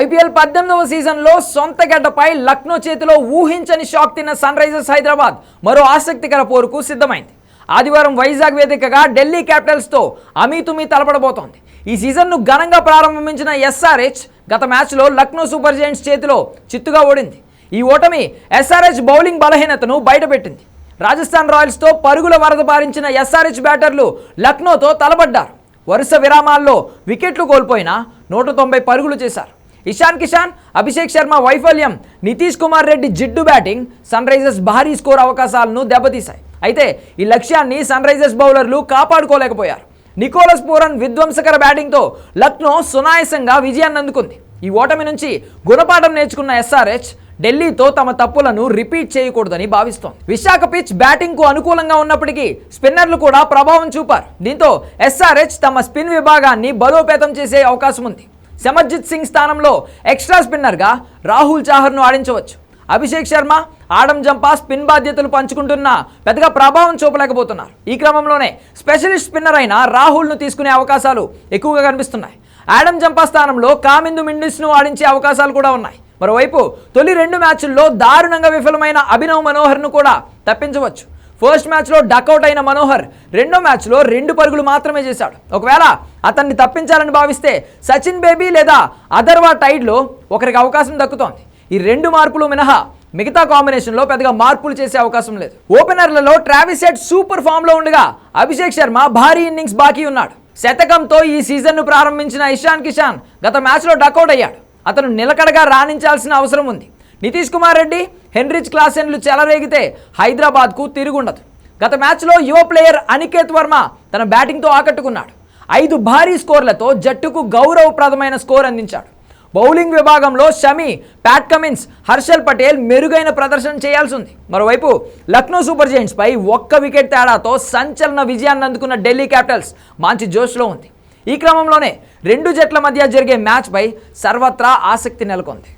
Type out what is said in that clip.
IPL పద్దెనిమిదవ సీజన్లో సొంత గడ్డపై లక్నో చేతిలో ఊహించని షాక్ తిన్న సన్ రైజర్స్ హైదరాబాద్. మరో ఆసక్తికర పోరుకు సిద్ధమైంది. ఆదివారం వైజాగ్ వేదికగా ఢిల్లీ క్యాపిటల్స్తో అమీతుమీ తలపడబోతోంది. ఈ సీజన్ను ఘనంగా ప్రారంభించిన ఎస్ఆర్హెచ్ గత మ్యాచ్లో లక్నో సూపర్ జైంట్స్ చేతిలో చిత్తుగా ఓడింది. ఈ ఓటమి ఎస్ఆర్హెచ్ బౌలింగ్ బలహీనతను బయటపెట్టింది. రాజస్థాన్ రాయల్స్తో పరుగుల వరద పారించిన ఎస్ఆర్హెచ్ బ్యాటర్లు లక్నోతో తలబడ్డారు వరుస విరామాల్లో వికెట్లు కోల్పోయినా నూట తొంభై పరుగులు చేశారు. ఇషాన్ కిషాన్ అభిషేక్ శర్మ వైఫల్యం నితీష్ కుమార్ రెడ్డి జిడ్డు బ్యాటింగ్ సన్ రైజర్స్ భారీ స్కోర్ అవకాశాలను దెబ్బతీశాయి. అయితే ఈ లక్ష్యాన్ని సన్ రైజర్స్ బౌలర్లు కాపాడుకోలేకపోయారు. నికోలస్ పూరన్ విధ్వంసకర బ్యాటింగ్తో లక్నో సునాయసంగా విజయాన్ని అందుకుంది. ఈ ఓటమి నుంచి గుణపాఠం నేర్చుకున్న ఎస్ఆర్హెచ్ ఢిల్లీతో తమ తప్పులను రిపీట్ చేయకూడదని భావిస్తోంది. విశాఖ పిచ్ బ్యాటింగ్కు అనుకూలంగా ఉన్నప్పటికీ స్పిన్నర్లు కూడా ప్రభావం చూపారు. దీంతో ఎస్ఆర్హెచ్ తమ స్పిన్ విభాగాన్ని బలోపేతం చేసే అవకాశం ఉంది. సమర్జిత్ సింగ్ స్థానంలో ఎక్స్ట్రా స్పిన్నర్గా రాహుల్ చాహర్ను ఆడించవచ్చు. Abhishek Sharma Adam Zampa spin బాధ్యతలు పంచుకుంటున్న పెద్దగా ప్రభావం చూపలేకపోతున్నారు. ఈ క్రమంలోనే స్పెషలిస్ట్ స్పిన్నర్ అయిన రాహుల్ను తీసుకునే అవకాశాలు ఎక్కువగా కనిపిస్తున్నాయి. ఆడం జంపా స్థానంలో కామిందు మిండిస్ను ఆడించే అవకాశాలు కూడా ఉన్నాయి. మరోవైపు తొలి రెండు మ్యాచ్ల్లో దారుణంగా విఫలమైన అభినవ్ మనోహర్ను కూడా తప్పించవచ్చు. ఫస్ట్ మ్యాచ్లో డకౌట్ అయిన మనోహర్ రెండో మ్యాచ్లో రెండు పరుగులు మాత్రమే చేశాడు. ఒకవేళ అతన్ని తప్పించాలని భావిస్తే సచిన్ బేబీ లేదా అదర్వా టైడ్లో ఒకరికి అవకాశం దక్కుతోంది. ఈ రెండు మార్పులు మినహా మిగతా కాంబినేషన్లో పెద్దగా మార్పులు చేసే అవకాశం లేదు. ఓపెనర్లలో ట్రావిసెట్ సూపర్ ఫామ్లో ఉండగా అభిషేక్ శర్మ భారీ ఇన్నింగ్స్ బాకీ ఉన్నాడు. శతకంతో ఈ సీజన్ను ప్రారంభించిన ఇషాన్ కిషాన్ గత మ్యాచ్లో డకౌట్ అయ్యాడు. అతను నిలకడగా రాణించాల్సిన అవసరం ఉంది. నితీష్ కుమార్ రెడ్డి హెన్రిచ్ క్లాసెన్లు చెలరేగితే హైదరాబాద్కు తిరుగుండదు. గత మ్యాచ్లో యువ ప్లేయర్ అనికేత్ వర్మ తన బ్యాటింగ్తో ఆకట్టుకున్నాడు. ఐదు భారీ స్కోర్లతో జట్టుకు గౌరవప్రదమైన స్కోర్ అందించాడు. బౌలింగ్ విభాగంలో షమి ప్యాట్ కమిన్స్ హర్షల్ పటేల్ మెరుగైన ప్రదర్శన చేయాల్సి ఉంది మరోవైపు లక్నో సూపర్ జైంట్స్పై ఒక్క వికెట్ తేడాతో సంచలన విజయాన్ని అందుకున్న ఢిల్లీ క్యాపిటల్స్ మంచి జోష్లో ఉంది. ఈ క్రమంలోనే రెండు జట్ల మధ్య జరిగే మ్యాచ్పై సర్వత్రా ఆసక్తి నెలకొంది.